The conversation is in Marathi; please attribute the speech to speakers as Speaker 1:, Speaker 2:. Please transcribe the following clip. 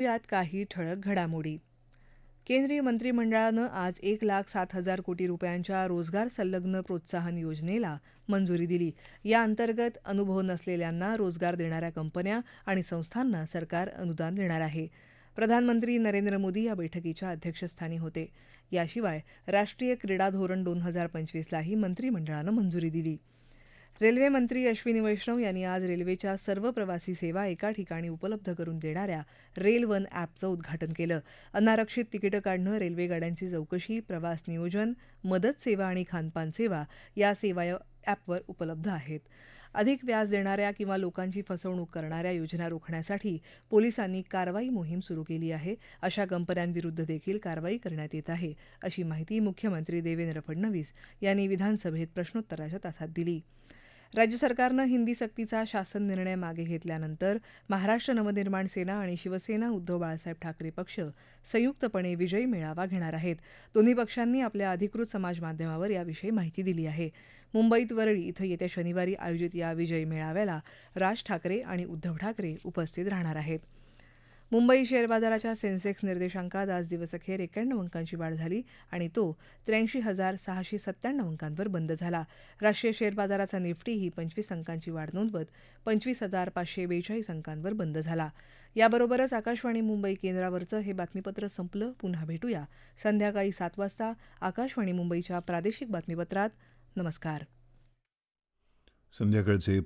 Speaker 1: यात काही ठळक घडामोडी. केंद्रीय मंत्रिमंडळानं आज एक लाख सात हजार कोटी रुपयांच्या रोजगार संलग्न प्रोत्साहन योजनेला मंजुरी दिली. या अंतर्गत अनुभव नसलेल्यांना रोजगार देणाऱ्या कंपन्या आणि संस्थांना सरकार अनुदान देणार आहे. प्रधानमंत्री नरेंद्र मोदी या बैठकीच्या अध्यक्षस्थानी होते. याशिवाय राष्ट्रीय क्रीडा धोरण दोन हजार पंचवीसलाही मंत्रिमंडळानं मंजुरी दिली. रेल्वे मंत्री अश्विनी वैष्णव यांनी आज रेल्वेच्या सर्व प्रवासी सेवा एका ठिकाणी उपलब्ध करून देणाऱ्या रेल वन ॲपचं उद्घाटन केलं. अनारक्षित तिकीटं काढणं रेल्वे गाड्यांची चौकशी प्रवास नियोजन मदत सेवा आणि खानपान सेवा या सेवा ॲपवर उपलब्ध आहेत. अधिक व्याज देणाऱ्या किंवा लोकांची फसवणूक करणाऱ्या योजना रोखण्यासाठी पोलिसांनी कारवाई मोहीम सुरू केली आहे. अशा कंपन्यांविरुद्ध देखील कारवाई करण्यात येत आहे अशी माहिती मुख्यमंत्री देवेंद्र फडणवीस यांनी विधानसभेत प्रश्नोत्तराच्या तासात दिली. राज्य सरकारनं हिंदी सक्तीचा शासन निर्णय मागे घेतल्यानंतर महाराष्ट्र नवनिर्माण सेना आणि शिवसेना उद्धव बाळासाहेब ठाकरे पक्ष संयुक्तपणे विजयी मेळावा घेणार आहेत. दोन्ही पक्षांनी आपल्या अधिकृत समाजमाध्यमावर याविषयी माहिती दिली आहे. मुंबईत वरळी इथं येत्या शनिवारी आयोजित या विजयी मेळाव्याला राज ठाकरे आणि उद्धव ठाकरे उपस्थित राहणार आहेत. मुंबई शेअर बाजाराच्या सेन्सेक्स निर्देशांकात आज दिवसअखेर एक्याण्णव अंकांची वाढ झाली आणि तो त्र्याऐंशी हजार सहाशे सत्त्याण्णव अंकांवर बंद झाला. राष्ट्रीय शेअर बाजाराचा निफ्टी ही पंचवीस अंकांची वाढ नोंदवत पंचवीस हजार पाचशे बेचाळीस अंकांवर बंद झाला. याबरोबरच आकाशवाणी मुंबई केंद्रावरचं हे बातमीपत्र संपलं. पुन्हा भेटूया. संध्याकाळी सात वाजता आकाशवाणी मुंबईच्या प्रादेशिक बातमीपत्रात. नमस्कार.
Speaker 2: संध्याकाळचे